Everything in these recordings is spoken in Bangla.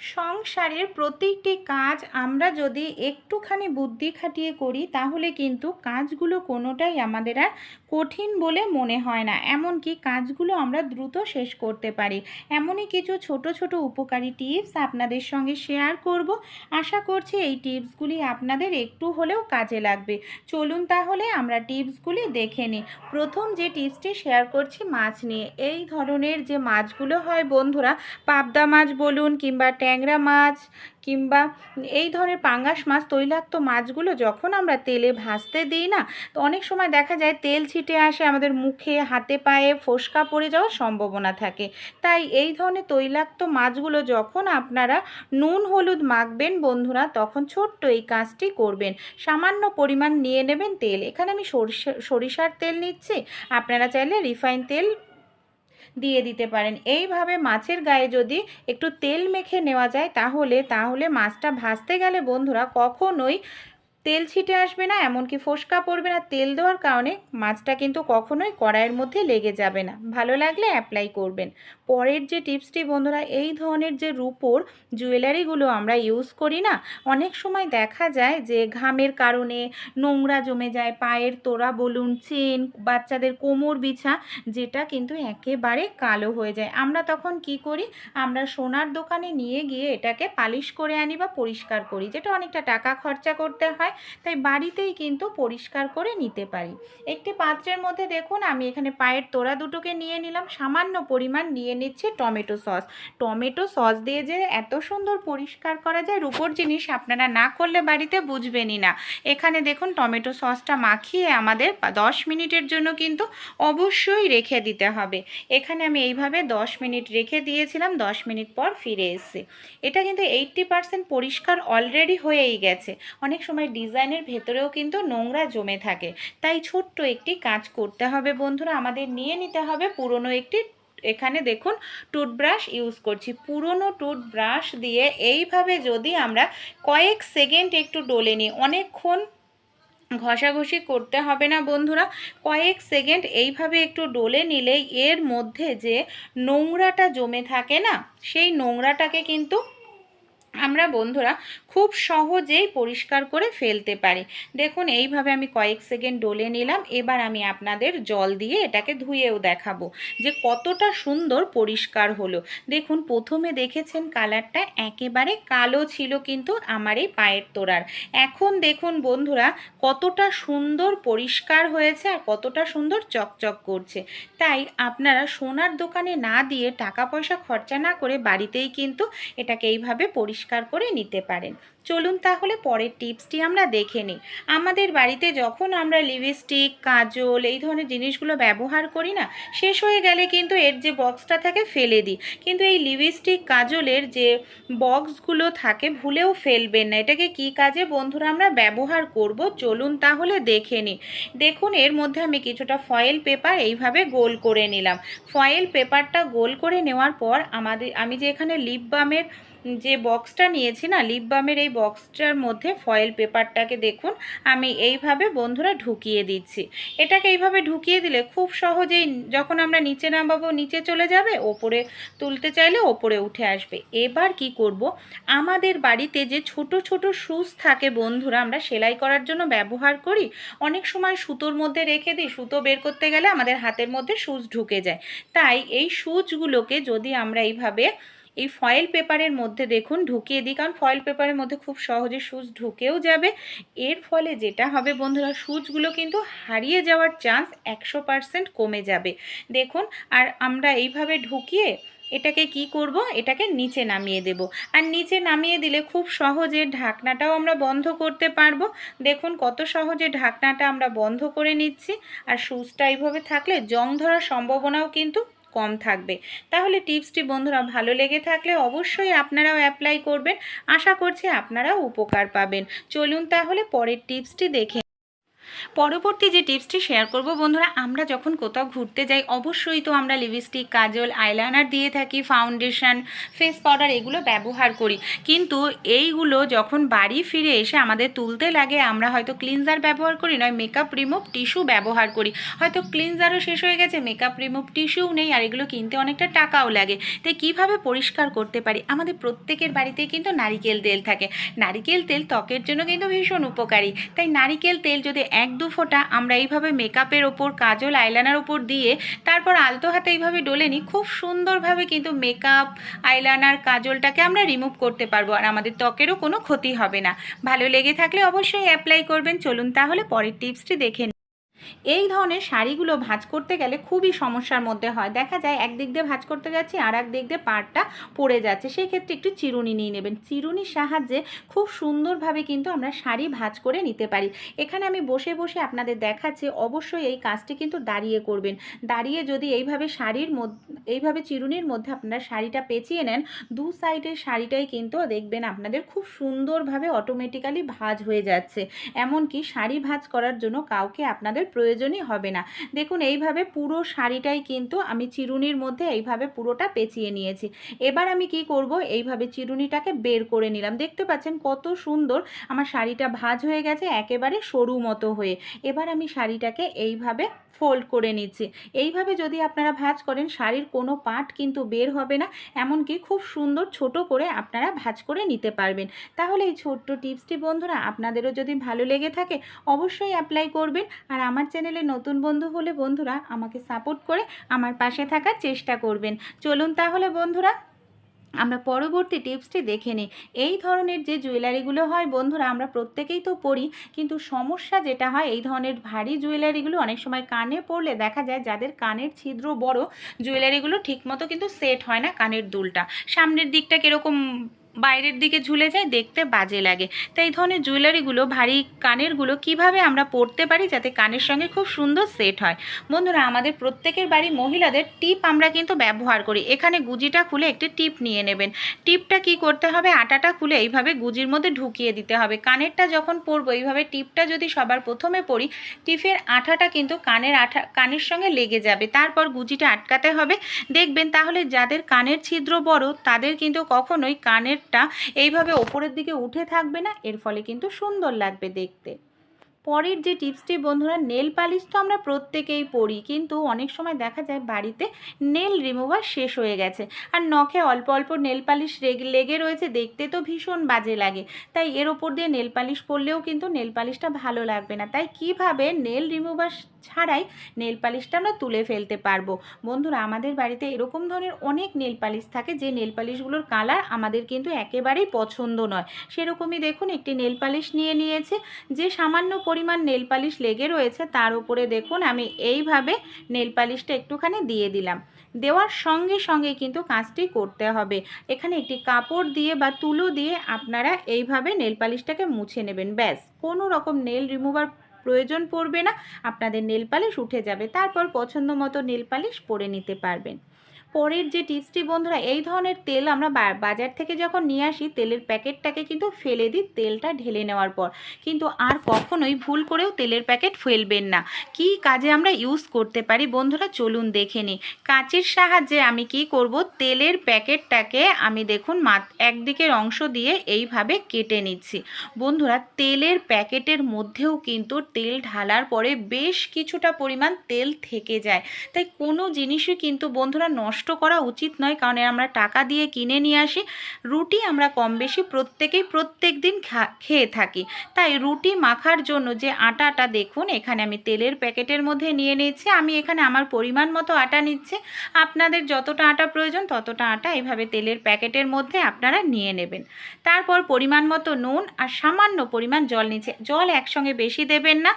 সংসারের প্রতিটি কাজ আমরা যদি একটুখানি বুদ্ধি খাটিয়ে করি, তাহলে কিন্তু কাজগুলো কোনোটাই আমাদের আর কঠিন বলে মনে হয় না। এমনকি কাজগুলো আমরা দ্রুত শেষ করতে পারি। এমনই কিছু ছোট ছোট উপকারী টিপস আপনাদের সঙ্গে শেয়ার করব। আশা করছি এই টিপসগুলি আপনাদের একটু হলেও কাজে লাগবে। চলুন তাহলে আমরা টিপসগুলি দেখে নিই। প্রথম যে টিপসটি শেয়ার করছি মাছ নিয়ে। এই ধরনের যে মাছগুলো হয় বন্ধুরা, পাবদা মাছ বলুন কিংবা ট্যাংরা মাছ কিংবা এই ধরনের পাঙ্গাস মাছ, তৈলাক্ত মাছগুলো যখন আমরা তেলে ভাজতে দিই না, তো অনেক সময় দেখা যায় তেল ছিটে আসে, আমাদের মুখে, হাতে পায়ে ফোসকা পড়ে যাওয়ার সম্ভাবনা থাকে। তাই এই ধরনের তৈলাক্ত মাছগুলো যখন আপনারা নুন, হলুদ মাখবেন বন্ধুরা, তখন ছোট্ট এই কাজটি করবেন। সামান্য পরিমাণ নিয়ে নেবেন তেল। এখানে আমি সরিষা, সরিষার তেল নিচ্ছি। আপনারা চাইলে রিফাইন তেল দিয়ে দিতে পারেন। এইভাবে মাছের গায়ে যদি একটু তেল মেখে নেওয়া যায়, তাহলে তাহলে মাছটা ভাজতে গেলে বন্ধুরা কখনোই তেল ছিটে আসবে না, এমনকি ফোসকা পড়বে না। তেল দেওয়ার কারণে মাছটা কিন্তু কখনোই কড়াইয়ের মধ্যে লেগে যাবে না। ভালো লাগলে অ্যাপ্লাই করবেন। পরের যে টিপসটি বন্ধুরা, এই ধরনের যে রূপোর জুয়েলারিগুলো আমরা ইউজ করি না, অনেক সময় দেখা যায় যে ঘামের কারণে নোংরা জমে যায়, পায়ের তোড়া বলুন, চেন, বাচ্চাদের কোমর বিছা, যেটা কিন্তু একেবারে কালো হয়ে যায়। আমরা তখন কি করি? আমরা সোনার দোকানে নিয়ে গিয়ে এটাকে পালিশ করে আনি বা পরিষ্কার করি, যেটা অনেকটা টাকা খরচা করতে হয়। তাই বাড়িতেই কিন্তু পরিষ্কার করে নিতে পারি। একটি পাত্রের মধ্যে দেখুন, আমি এখানে পায়ের তোড়া দুটোকে নিয়ে নিলাম, সামান্য পরিমাণ নিয়ে নিচ্ছি টমেটো সস। টমেটো সস দিয়ে যে এত সুন্দর পরিষ্কার করা যায়, রূপোর জিনিস আপনারা না করলে বাড়িতে বুঝবেনই না। এখানে দেখুন, টমেটো সসটা মাখিয়ে আমাদের দশ মিনিটের জন্য কিন্তু অবশ্যই রেখে দিতে হবে। এখানে আমি এইভাবে দশ মিনিট রেখে দিয়েছিলাম, দশ মিনিট পর ফিরে এসেছি। এটা কিন্তু এইট্টি পরিষ্কার অলরেডি হয়েই গেছে। অনেক সময় ডিজাইনের ভেতরেও কিন্তু নোংরা জমে থাকে। তাই ছোট্ট একটি কাজ করতে হবে বন্ধুরা। আমাদের নিয়ে নিতে হবে পুরনো একটি, এখানে দেখুন টুথব্রাশ ইউজ করছি। পুরনো টুথব্রাশ দিয়ে এইভাবে যদি আমরা কয়েক সেকেন্ড একটু ডলে নিই, অনেকক্ষণ ঘষাঘষি করতে হবে না বন্ধুরা। কয়েক সেকেন্ড এইভাবে একটু ডলে নিলেই এর মধ্যে যে নোংরাটা জমে থাকে না, সেই নোংরাটাকে কিন্তু আমরা বন্ধুরা খুব সহজেই পরিষ্কার করে ফেলতে পারি। দেখুন, এইভাবে আমি কয়েক সেকেন্ড ডলে নিলাম, এবার আমি আপনাদের জল দিয়ে এটাকে ধুয়েও দেখাবো যে কতটা সুন্দর পরিষ্কার হলো। দেখুন, প্রথমে দেখেছেন কালারটা একেবারে কালো ছিল কিন্তু আমার এই পায়ের তোড়ার। এখন দেখুন বন্ধুরা, কতটা সুন্দর পরিষ্কার হয়েছে আর কতটা সুন্দর চকচক করছে। তাই আপনারা সোনার দোকানে না দিয়ে টাকা পয়সা খরচা না করে বাড়িতেই কিন্তু এটাকে এইভাবে পরিষ্কার করে নিতে পারেন। চলুন তাহলে পরের টিপসটি আমরা দেখে নিই। আমাদের বাড়িতে যখন আমরা লিপস্টিক, কাজল এই ধরনের জিনিসগুলো ব্যবহার করি না, শেষ হয়ে গেলে কিন্তু এর যে বক্সটা থাকে ফেলে দিই। কিন্তু এই লিপস্টিক, কাজলের যে বক্সগুলো থাকে ভুলেও ফেলবেন না। এটাকে কি কাজে বন্ধুরা আমরা ব্যবহার করব? চলুন তাহলে দেখে নিই। দেখুন, এর মধ্যে আমি কিছুটা ফয়েল পেপার এইভাবে গোল করে নিলাম। ফয়েল পেপারটা গোল করে নেওয়ার পর আমাদের, আমি যে এখানে লিপ বামের যে বক্সটা নিয়েছি না লিপ বামের এই বক্সটার মধ্যে ফয়েল পেপারটাকে দেখুন। আমি এইভাবে বন্ধুরা ঢুকিয়ে দিচ্ছি। এটাকে এইভাবে ঢুকিয়ে দিলে খুব সহজেই যখন আমরা নিচে নামাবো, নিচে চলে যাবে, ওপরে তুলতে চাইলে ওপরে উঠে আসবে। এবার কি করব? আমাদের বাড়িতে যে ছোট ছোট সুচ থাকে বন্ধুরা, আমরা সেলাই করার জন্য ব্যবহার করি। অনেক সময় সুতোর মধ্যে রেখে দিই, সুতো বের করতে গেলে আমাদের হাতের মধ্যে সুচ ঢুকে যায়। তাই এই সুচগুলোকে যদি আমরা এইভাবে এই ফয়েল পেপারের মধ্যে দেখুন ঢুকিয়ে দিই, কারণ ফয়েল পেপারের মধ্যে খুব সহজে সুচ ঢুকেও যাবে। এর ফলে যেটা হবে বন্ধুরা সুচগুলো কিন্তু হারিয়ে যাওয়ার চান্স একশো কমে যাবে। দেখুন, আর আমরা এইভাবে ঢুকিয়ে এটাকে কি করব? এটাকে নিচে নামিয়ে দেব। আর নিচে নামিয়ে দিলে খুব সহজে ঢাকনাটাও আমরা বন্ধ করতে পারব। দেখুন কত সহজে ঢাকনাটা আমরা বন্ধ করে নিচ্ছি। আর সুচটা এইভাবে থাকলে জং ধরার সম্ভাবনাও কিন্তু কম থাকবে। তাহলে টিপসটি বন্ধুরা ভালো লেগে থাকলে অবশ্যই আপনারাও অ্যাপ্লাই করবেন। আশা করছি আপনারাও উপকার পাবেন। চলুন তাহলে পরের টিপসটি দেখে পরবর্তী যে টিপসটি শেয়ার করব, বন্ধুরা, আমরা যখন কোথাও ঘুরতে যাই, অবশ্যই তো আমরা লিপস্টিক কাজল আইলাইনার দিয়ে থাকি ফাউন্ডেশন ফেস পাউডার এগুলো ব্যবহার করি। কিন্তু এইগুলো যখন বাড়ি ফিরে এসে আমাদের তুলতে লাগে, আমরা হয়তো ক্লিনজার ব্যবহার করি, নয় মেকআপ রিমুভ টিস্যু ব্যবহার করি। হয়তো ক্লিনজারও শেষ হয়ে গেছে মেকআপ রিমুভ টিস্যুও নেই, আর এগুলো কিনতে অনেকটা টাকাও লাগে। তাই কীভাবে পরিষ্কার করতে পারি? আমাদের প্রত্যেকের বাড়িতেই কিন্তু নারিকেল তেল থাকে। নারিকেল তেল ত্বকের জন্য কিন্তু ভীষণ উপকারী। তাই নারিকেল তেল যদি এক দু ফোঁটা আমরা এইভাবে মেকআপের ওপর, কাজল আইলানার ওপর দিয়ে তারপর আলতো হাতে এইভাবে ডলে নিই, খুব সুন্দরভাবে কিন্তু মেকআপ আইলানার কাজলটাকে আমরা রিমুভ করতে পারব আর আমাদের ত্বকেরও কোনো ক্ষতি হবে না ভালো লেগে থাকলে অবশ্যই অ্যাপ্লাই করবেন চলুন তাহলে পরের টিপসটি দেখে। এই ধরনের শাড়িগুলো ভাঁজ করতে গেলে খুবই সমস্যার মধ্যে হয়। দেখা যায় একদিক দিয়ে ভাঁজ করতে যাচ্ছি আর এক দিক দিয়ে পাড়টা পড়ে যাচ্ছে। সেই ক্ষেত্রে একটু চিরুনি নিয়ে নেবেন। চিরুনির সাহায্যে খুব সুন্দরভাবে কিন্তু আমরা শাড়ি ভাঁজ করে নিতে পারি। এখানে আমি বসে বসে আপনাদের দেখাচ্ছি, অবশ্যই এই কাজটি কিন্তু দাঁড়িয়ে করবেন। দাঁড়িয়ে যদি এইভাবে শাড়ির মধ্যে এইভাবে চিরুনির মধ্যে আপনারা শাড়িটা পেঁচিয়ে নেন, দু সাইডের শাড়িটাই কিন্তু দেখবেন আপনাদের খুব সুন্দরভাবে অটোমেটিক্যালি ভাঁজ হয়ে যাচ্ছে। এমনকি শাড়ি ভাঁজ করার জন্য কাউকে আপনাদের প্রয়োজনই হবে না। দেখুন, এইভাবে পুরো শাড়িটাই কিন্তু আমি চিরুনির মধ্যে এইভাবে পুরোটা পেঁচিয়ে নিয়েছি। এবার আমি কি করব? এইভাবে চিরুনিটাকে বের করে নিলাম। দেখতে পাচ্ছেন কত সুন্দর আমার শাড়িটা ভাঁজ হয়ে গেছে একেবারে সরু মতো হয়ে। এবার আমি শাড়িটাকে এইভাবে ফোল্ড করে নিচ্ছি। এইভাবে যদি আপনারা ভাঁজ করেন, শাড়ির কোনো পার্ট কিন্তু বের হবে না, এমনকি খুব সুন্দর ছোট করে আপনারা ভাঁজ করে নিতে পারবেন। তাহলে এই ছোট্ট টিপসটি বন্ধুরা, আপনাদেরও যদি ভালো লেগে থাকে, অবশ্যই অ্যাপ্লাই করবেন। আর আমার চ্যানেলে নতুন বন্ধু হলে বন্ধুরা, আমাকে সাপোর্ট করে আমার পাশে থাকার চেষ্টা করবেন। চলুন তাহলে বন্ধুরা আমরা পরবর্তী টিপসটি দেখে নিই। এই ধরনের যে জুয়েলারিগুলো হয়, বন্ধুরা, আমরা প্রত্যেকেই তো পড়ি কিন্তু সমস্যা যেটা হয়, এই ধরনের ভারী জুয়েলারিগুলো অনেক সময় কানে পড়লে দেখা যায় যাদের কানের ছিদ্র বড়, জুয়েলারিগুলো ঠিকমতো কিন্তু সেট হয় না কানের দুলটা। সামনের দিকটা কীরকম বাইরের দিকে ঝুলে যায়, দেখতে বাজে লাগে। তাই এই ধরনের জুয়েলারিগুলো ভারী কানেরগুলো কীভাবে আমরা পরতে পারি যাতে কানের সঙ্গে খুব সুন্দর সেট হয়? বন্ধুরা, আমাদের প্রত্যেকের বাড়ি মহিলাদের টিপ আমরা কিন্তু ব্যবহার করি। এখানে গুজিটা খুলে একটি টিপ নিয়ে নেবেন। টিপটা কি করতে হবে? আটাটা খুলে এইভাবে গুজির মধ্যে ঢুকিয়ে দিতে হবে। কানেরটা যখন পরবো, এইভাবে টিপটা যদি সবার প্রথমে পরি টিপের আঠাটা কিন্তু কানের আঠা, কানের সঙ্গে লেগে যাবে। তারপর গুজিটা আটকাতে হবে। দেখবেন তাহলে যাদের কানের ছিদ্র বড়, তাদের কিন্তু কখনোই কানেরটা এইভাবে ওপরের দিকে উঠে থাকবে না এর ফলে কিন্তু সুন্দর লাগবে দেখতে। পরের যে টিপসটি বন্ধুরা নেল পালিশ তো আমরা প্রত্যেকেই পরি, কিন্তু অনেক সময় দেখা যায় বাড়িতে নেল রিমুভার শেষ হয়ে গেছে। আর নখে অল্প অল্প নেল পালিশ লেগে রয়েছে, দেখতে তো ভীষণ বাজে লাগে। তাই এর ওপর দিয়ে নেল পালিশ পরলেও কিন্তু নেল পালিশটা ভালো লাগবে না। তাই কীভাবে নেল রিমুভার ছাড়াই নেল পালিশটা আমরা তুলে ফেলতে পারব? বন্ধুরা, আমাদের বাড়িতে এরকম ধরনের অনেক নেল পালিশ থাকে, যে নেল পালিশগুলোর কালার আমাদের কিন্তু একেবারেই পছন্দ নয়। সেরকমই দেখুন, একটি নেল পালিশ নিয়ে নিয়েছে, যে সামান্য পরিমাণ নেল পালিশ লেগে রয়েছে, তার উপরে দেখুন আমি এইভাবে নেল পালিশটা একটুখানি দিয়ে দিলাম। দেওয়ার সঙ্গে সঙ্গে কিন্তু কাজটি করতে হবে। এখানে একটি কাপড় দিয়ে বা তুলো দিয়ে আপনারা এইভাবে নেল পালিশটাকে মুছে নেবেন, ব্যাস। কোনো রকম নেল রিমুভার প্রয়োজন পড়বে না, আপনাদের নেল পালিশ উঠে যাবে। তারপর পছন্দ মতো নেল পালিশ পরে নিতে পারবেন। পরের যে টিপসটি বন্ধুরা, এই ধরনের তেল আমরা বাজার থেকে যখন নিয়ে আসি, তেলের প্যাকেটটাকে কিন্তু ফেলে দিই তেলটা ঢেলে নেওয়ার পর। কিন্তু আর কখনোই ভুল করেও তেলের প্যাকেট ফেলবেন না। কি কাজে আমরা ইউজ করতে পারি বন্ধুরা, চলুন দেখে নিই। কাঁচির সাহায্যে আমি কি করব? তেলের প্যাকেটটাকে আমি দেখুন মাত একদিকের অংশ দিয়ে এইভাবে কেটে নিচ্ছি। বন্ধুরা, তেলের প্যাকেটের মধ্যেও কিন্তু তেল ঢালার পরে বেশ কিছুটা পরিমাণ তেল থেকে যায়। তাই কোনো জিনিসই কিন্তু বন্ধুরা নষ্ট করা উচিত নয়, কারণ আমরা টাকা দিয়ে কিনে নিয়ে আসি। রুটি আমরা কম বেশি প্রত্যেকেই প্রত্যেক দিন খেয়ে থাকি। তাই রুটি মাখার জন্য যে আটাটা দেখুন, এখানে আমি তেলের প্যাকেটের মধ্যে নিয়ে নিয়েছি। আমি এখানে আমার পরিমাণ মতো আটা নিচ্ছি। আপনাদের যতটা আটা প্রয়োজন ততটা আটা এভাবে তেলের প্যাকেটের মধ্যে আপনারা নিয়ে নেবেন। তারপর পরিমাণ মতো নুন আর সামান্য পরিমাণ জল নিচ্ছে। জল একসঙ্গে বেশি দেবেন না,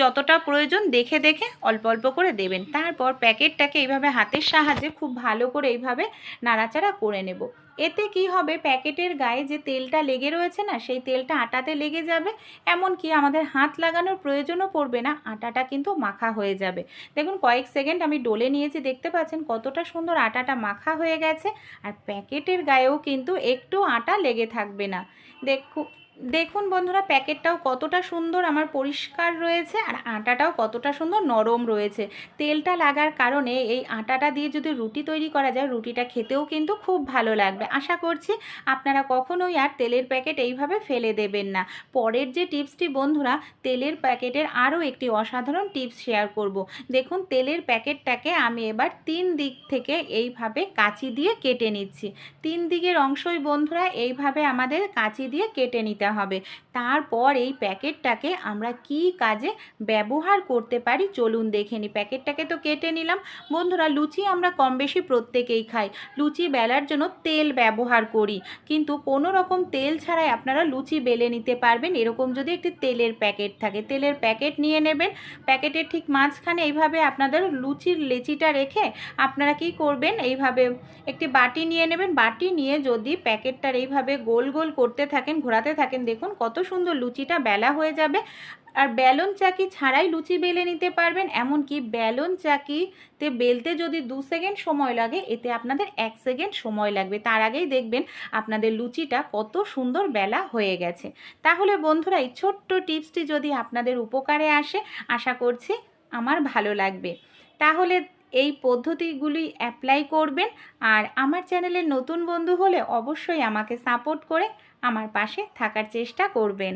যতটা প্রয়োজন দেখে দেখে অল্প অল্প করে দেবেন। তারপর প্যাকেটটাকে এইভাবে হাতের সাহায্যে খুব ভালো করে এইভাবে নাড়াচাড়া করে নেব। এতে কি হবে? প্যাকেটের গায়ে যে তেলটা লেগে রয়েছে না, সেই তেলটা আটাতে লেগে যাবে। এমনকি আমাদের হাত লাগানোর প্রয়োজনও পড়বে না, আটাটা কিন্তু মাখা হয়ে যাবে। দেখুন, কয়েক সেকেন্ড আমি ডলে নিয়েছি, দেখতে পাচ্ছেন কতটা সুন্দর আটাটা মাখা হয়ে গেছে। আর প্যাকেটের গায়েও কিন্তু একটু আটা লেগে থাকবে না। দেখু দেখুন বন্ধুরা, প্যাকেটটাও কতটা সুন্দর আমার পরিষ্কার রয়েছে আর আটাটাও কতটা সুন্দর নরম রয়েছে। তেলটা লাগার কারণে এই আটাটা দিয়ে যদি রুটি তৈরি করা যায়, রুটিটা খেতেও কিন্তু খুব ভালো লাগবে। আশা করছি আপনারা কখনোই আর তেলের প্যাকেট এইভাবে ফেলে দেবেন না। পরের যে টিপসটি বন্ধুরা, তেলের প্যাকেটের আরও একটি অসাধারণ টিপস শেয়ার করব। দেখুন, তেলের প্যাকেটটাকে আমি এবার তিন দিক থেকে এইভাবে কাঁচি দিয়ে কেটে নিচ্ছি। তিন দিকের অংশই বন্ধুরা, এইভাবে আমাদের কাঁচি দিয়ে কেটে নিতে হবে। তারপর এই প্যাকেটটাকে আমরা কি কাজে ব্যবহার করতে পারি? চলুন দেখে নিই প্যাকেটটাকে তো কেটে নিলাম। বন্ধুরা, লুচি আমরা কম বেশি প্রত্যেকেই খাই। লুচি বেলার জন্য তেল ব্যবহার করি। কিন্তু কোনো রকম তেল ছাড়াই আপনারা লুচি বেলে নিতে পারবেন। এরকম যদি একটি তেলের প্যাকেট থাকে, তেলের প্যাকেট নিয়ে নেবেন। প্যাকেটের ঠিক মাঝখানে এইভাবে আপনাদের লুচির লেচিটা রেখে আপনারা কি করবেন? এইভাবে একটি বাটি নিয়ে নেবেন। বাটি নিয়ে যদি প্যাকেটটার এইভাবে গোল গোল করতে থাকেন, ঘোরাতে থাকেন দেখুন কত সুন্দর লুচিটা বেলা হয়ে যাবে। আর বেলন চাকি ছাড়াই লুচি বেলে নিতে পারবেন। এমনকি বেলন চাকিতে বেলতে যদি দু সেকেন্ড সময় লাগে, এতে আপনাদের এক সেকেন্ড সময় লাগবে। তার আগেই দেখবেন আপনাদের লুচিটা কত সুন্দর বেলা হয়ে গেছে। তাহলে বন্ধুরা, এই ছোট্ট টিপসটি যদি আপনাদের উপকারে আসে, আশা করছি আমার ভালো লাগবে। তাহলে এই পদ্ধতিগুলি অ্যাপ্লাই করবেন। আর আমার চ্যানেলের নতুন বন্ধু হলে অবশ্যই আমাকে সাপোর্ট করে আমার পাশে থাকার চেষ্টা করবেন।